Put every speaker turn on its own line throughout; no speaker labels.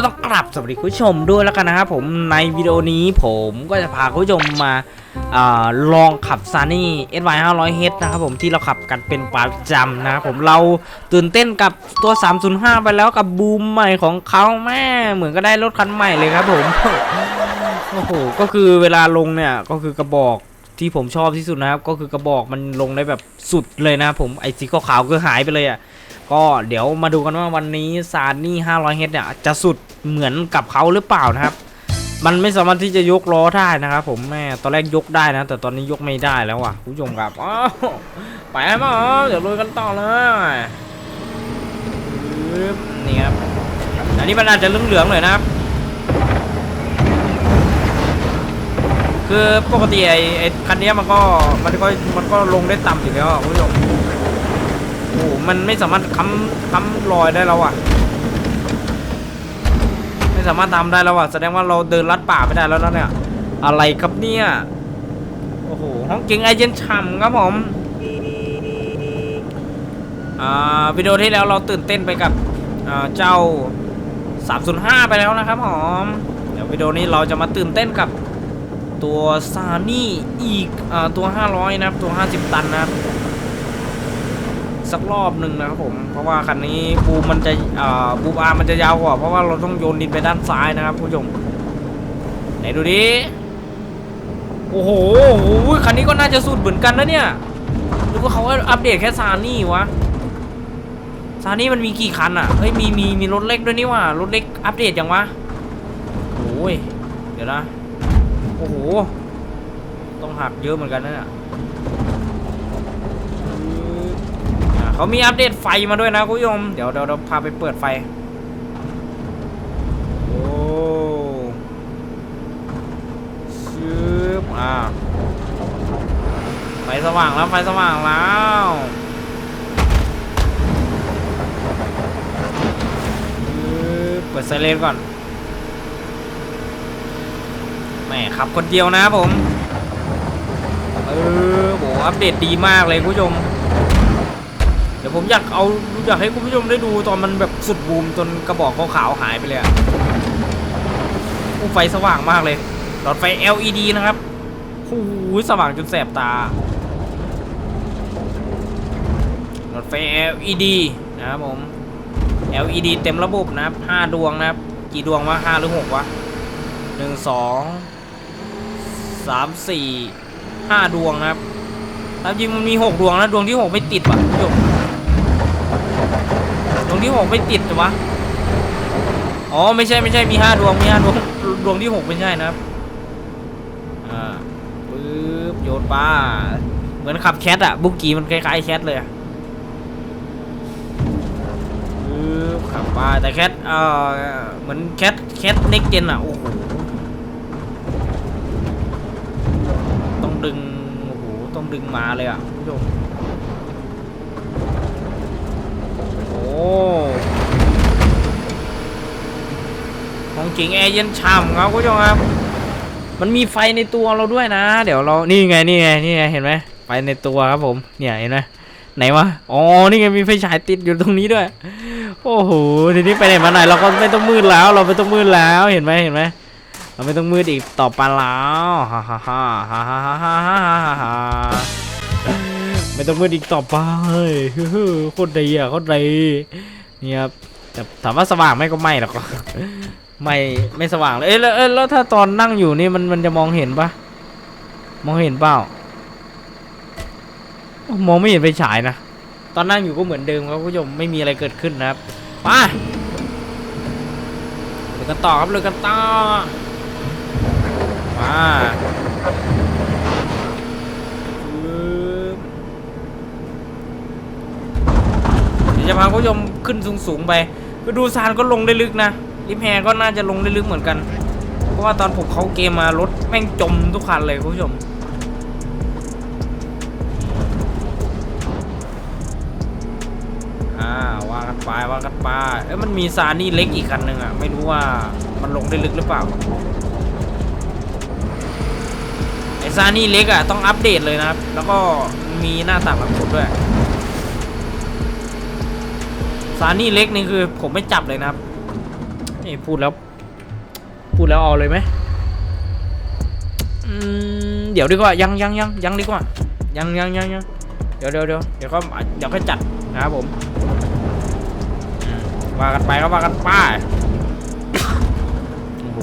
ก็ต้องกลับสวัสดีคุณผู้ชมด้วยแล้วกันนะครับผมในวิดีโอนี้ผมก็จะพาคุณผู้ชมมาอาลองขับซานี่ SY 500 h นะครับผมที่เราขับกันเป็นประจำนะครับผมเราตื่นเต้นกับตัว 305 ไปแล้วกับบูมใหม่ของเขาแม่เหมือนก็ได้รถคันใหม่เลยครับผมโอ้โหก็คือเวลาลงเนี่ยก็คือกระบอกที่ผมชอบที่สุดนะครับ ก็คือกระบอกมันลงได้แบบสุดเลยนะครับผมไอสีขาวๆก็หายไปเลยอะ ก็เดี๋ยวมาดูกันว่าวันนี้ซานี่500เฮดเนี่ยจะสุดเหมือนกับเขาหรือเปล่านะครับ มันไม่สามารถที่จะยกล้อได้นะครับผมแม่ตอนแรกยกได้นะ แต่ตอนนี้ยกไม่ได้แล้วอะคุณผู้ชมครับอ้าวไปมาเดี๋ยวลุยกันต่อเลยนี่ครับอันนี้มันอาจจะเหลืองๆหน่อยนะครับคือปกติไอ้ไอ้คันนี้มันก็มันก็มันก็ลงได้ต่ำอยู่แล้วคุณผู้ชม โอ้โหมันไม่สามารถค้ำค้ำรอยได้แล้วอะ ไม่สามารถทำได้แล้วอะ แสดงว่าเราเดินลัดป่าไม่ได้แล้วนะเนี่ย อะไรครับเนี่ย โอ้โห ห้องเก่งไอเจนฉ่ำครับผม อ่า วิดีโอที่แล้วเราตื่นเต้นไปกับอ่าเจ้า 305 ไปแล้วนะครับผมเดี๋ยววิดีโอนี้เราจะมาตื่นเต้นกับตัวซานี่อีกอ่าตัว 500 นะครับ ตัว 50 ตันนะครับ สักรอบหนึ่งนะครับผม เพราะว่าคันนี้บูมมันจะอ่าบูมอาร์มันจะยาวกว่า เพราะว่าเราต้องโยนดินไปด้านซ้ายนะครับผู้ชมไหนดูดิโอ้โหโอ้โหคันนี้ก็น่าจะสุดเหมือนกันนะเนี่ยหรือว่าเขาอัปเดตแค่ซานี่วะซานี่มันมีกี่คันอะเฮ้ยมีมีมีรถเล็กด้วยนี่ว่ารถเล็กอัปเดตยังวะโอ้ยเดี๋ยวนะโอ้โหต้องหักเยอะเหมือนกันนะเนี่ย อ่า เขามีอัปเดตไฟมาด้วยนะคุณผู้ชมเดี๋ยวเดี๋ยวเราพาไปเปิดไฟ โอ้ชืบอ่าไฟสว่างแล้วไฟสว่างแล้วเปิดไซเรนก่อนแหมขับคนเดียวนะผม เออโหอัปเดตดีมากเลยคุณผู้ชม เดี๋ยวผมอยากเอาอยากให้คุณผู้ชมได้ดูตอนมันแบบสุดบูมจนกระบอกขาวๆหายไปเลยอู้ไฟสว่างมากเลย หลอดไฟ LED นะครับโอ้โหสว่างจนแสบตา หลอดไฟ LED นะครับผม LED เต็มระบบนะครับ5ดวงนะครับ กี่ดวงวะ5หรือ6วะ1 2 3 4 5ดวงนะครับตามจริงมันมี6ดวงนะดวงที่6ไม่ติดว่ะคุณผู้ชม ที่หกไม่ติดวะอ๋อไม่ใช่ไม่ใช่มีห้าดวงมีห้าดวงดวงที่หกไม่ใช่นะครับอ่าปึ๊บโยนป้าเหมือนขับแคทอะบุกกี้มันคล้ายๆแคทเลยปึ๊บขับป้าแต่แคทเอ่อเหมือนแคทแคทเน็กเจนอะโอ้โหต้องดึงโอ้โหต้องดึงมาเลยอะคุณผู้ชม ของจริงแอร์เย็นฉ่ำครับคุณผู้ชมครับ มันมีไฟในตัวเราด้วยนะ เดี๋ยวเรา นี่ไง นี่ไง นี่ไง เห็นไหมไฟในตัวครับผม เนี่ยเห็นไหมไหนวะ อ๋อ นี่ไงมีไฟฉายติดอยู่ตรงนี้ด้วย โอ้โห ทีนี้ไปไหนมาไหนเราก็ไม่ต้องมืดแล้ว เราไม่ต้องมืดแล้ว เห็นไหมเห็นไหมเราไม่ต้องมืดอีกต่อไปแล้ว ฮ่าฮ่าฮ่าฮ่าฮ่าฮ่าฮ่า ไม่ต้องมืดอีกต่อไปฮึ่มโคตรดีอะโคตรดีนี่ครับแต่ถามว่าสว่างไหมก็ไม่หรอกไม่ไม่สว่างเลยเอ้ยแล้วแล้วถ้าตอนนั่งอยู่นี่มันมันจะมองเห็นปะมองเห็นเปล่ามองไม่เห็นไฟฉายนะตอนนั่งอยู่ก็เหมือนเดิมครับคุณผู้ชมไม่มีอะไรเกิดขึ้นนะครับไปเลยกันต่อครับเลยกันต่อมาปึ๊บ เดี๋ยว จะพาคุณผู้ชมขึ้นสูงๆไปก็ดูซานก็ลงได้ลึกนะลิฟแฮก็น่าจะลงได้ลึกเหมือนกัน เพราะว่าตอนผมเขาเกมมารถแม่งจมทุกคันเลยคุณผู้ชมอ่าว่ากันไปว่ากันไปเอ้ยมันมีซานี่เล็กอีกคันหนึ่งอะไม่รู้ว่ามันลงได้ลึกหรือเปล่าไอซานี่เล็กอะต้องอัปเดตเลยนะครับ แล้วก็มีหน้าต่างหลังคดด้วย ซานี่เล็กนี่คือผมไม่จับเลยนะครับนี่พูดแล้ว พูดแล้วเอาเลยไหมเดี๋ยวดีกว่ายังยังยังยังดีกว่ายังยังยังยังเดี๋ยวเดี๋ยวเดี๋ยวเดี๋ยวก็เดี๋ยวก็จัดนะครับผมอืมว่ากันไปก็ว่ากันไปโอ้โห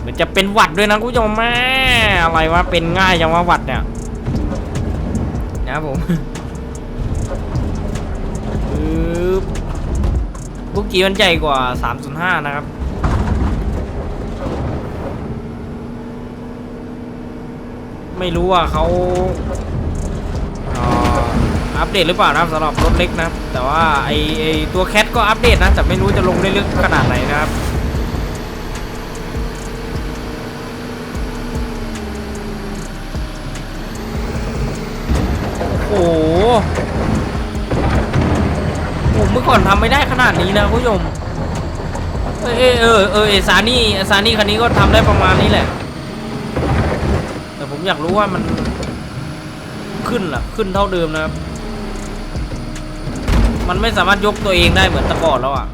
เหมือนจะเป็นหวัดด้วยนะคุณผู้ชมแม่อะไรวะเป็นง่ายจังว่าหวัดเนี่ยนะครับผมปึ๊บ บุกกี้มันใหญ่กว่า 305 นะครับ ไม่รู้ว่าเขาอ่ออัปเดตหรือเปล่านะครับสำหรับรถเล็กนะ แต่ว่าไอไอตัวแคทก็อัปเดตนะ แต่ไม่รู้จะลงได้ลึกขนาดไหนนะครับ ผมเมื่อก่อนทำไม่ได้ขนาดนี้นะคุณผู้ชมเออเออเออเออเอซานี่ซานี่คันนี้ก็ทำได้ประมาณนี้แหละ แต่ผมอยากรู้ว่ามันขึ้นล่ะ ขึ้นเท่าเดิมนะครับ มันไม่สามารถยกตัวเองได้เหมือนตะก่อนแล้วอะ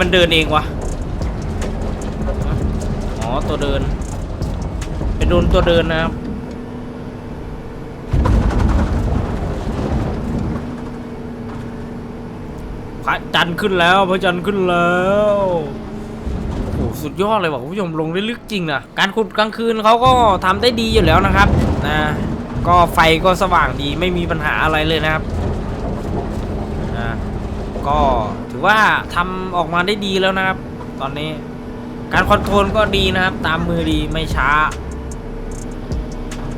มมันเดินเองวะ อ๋อ ตัวเดิน เป็นโดนตัวเดินนะครับพระจันทร์ขึ้นแล้วพระจันทร์ขึ้นแล้วโอ้โหสุดยอดเลยว่ะคุณผู้ชมลงได้ลึกจริงนะการขุดกลางคืนเขาก็ทำได้ดีอยู่แล้วนะครับนะก็ไฟก็สว่างดีไม่มีปัญหาอะไรเลยนะครับนะก็ อว่าทำออกมาได้ดีแล้วนะครับ ตอนนี้การคอนโทรลก็ดีนะครับ ตามมือดีไม่ช้า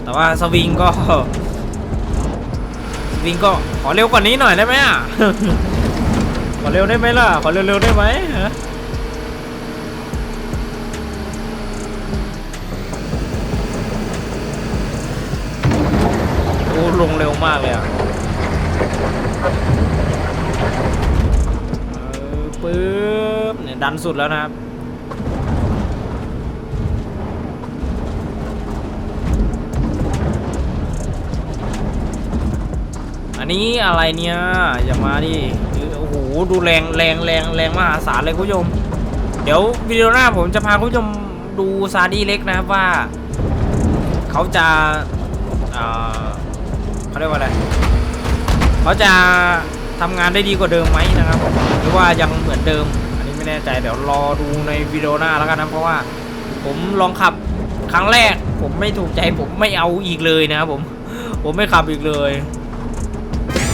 แต่ว่าสวิงก็ สวิงก็ขอเร็วกว่านี้หน่อยได้ไหมอะ ขอเร็วได้ไหมล่ะ ขอเร็วๆได้ไหมฮะ สุดแล้วนะครับ อันนี้อะไรเนี่ย อย่ามาดิ โอ้โห ดูแรงแรงแรงแรงมหาศาลเลยคุณผู้ชม เดี๋ยววิดีโอหน้าผมจะพาคุณผู้ชมดูซาดี้เล็กนะครับว่า เขาจะเอ่อเขาเรียกว่าอะไร เขาจะทำงานได้ดีกว่าเดิมไหมนะครับ หรือว่ายังเหมือนเดิม ไม่แน่ใจเดี๋ยวรอดูในวิดีโอหน้าแล้วกันนะเพราะว่า ผมลองขับครั้งแรก ผมไม่ถูกใจผมไม่เอาอีกเลยนะครับผมผมไม่ขับอีกเลย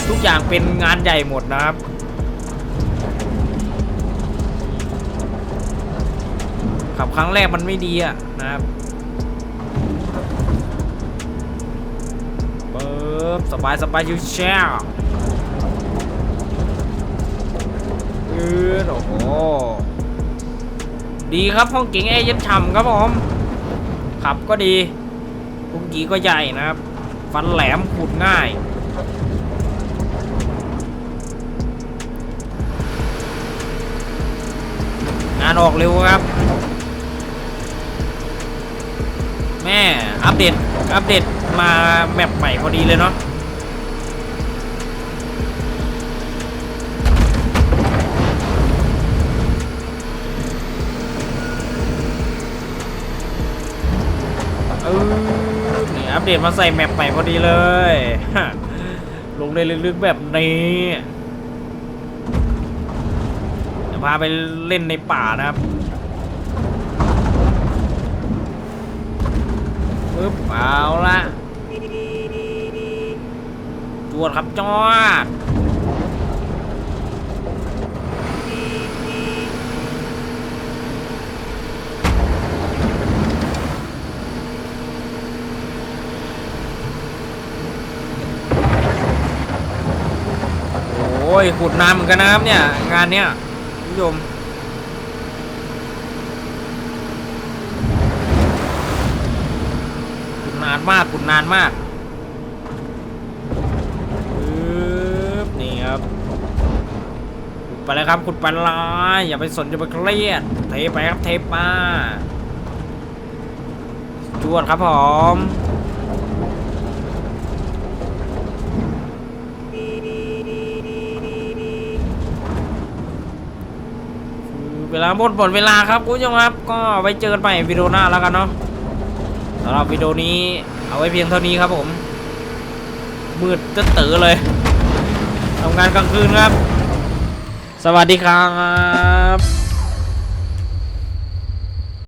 ทุกอย่างเป็นงานใหญ่หมดนะครับขับครั้งแรกมันไม่ดีอะนะครับเปิบสบายสบายชิวแยืดโอ้โหดีครับห้องเก๋งแอร์เย็นฉ่ำครับผมขับก็ดีพุงกีก็ใหญ่นะครับฟันแหลมขุดง่ายงานออกเร็วครับ แม่อัปเดตอัปเดตมาแมปใหม่พอดีเลยเนาะ เดตมาใส่แมปใหม่พอดีเลยลงในลึกๆแบบนี้จะพาไปเล่นในป่านะครับปึ๊บเอาละจวดครับจอดโอ้ ยขุดนานเหมือนกันนะครับเนี่ย งานเนี้ยคุณผู้ชมขุดนานมากขุดนานมากปึ๊บนี่ครับขุดไปเลยครับขุดไปเลยอย่าไปสนอย่าไปเครียดเทไปครับเทมาจวดครับผม เวลาหมดหมดเวลาครับคุณผู้ชมครับ ก็ไว้เจอกันใหม่วิดีโอหน้าแล้วกันเนาะสำหรับวิดีโอนี้เอาไว้เพียงเท่านี้ครับผม มืดจะตื่อเลยทำงานกลางคืนครับ สวัสดีครับ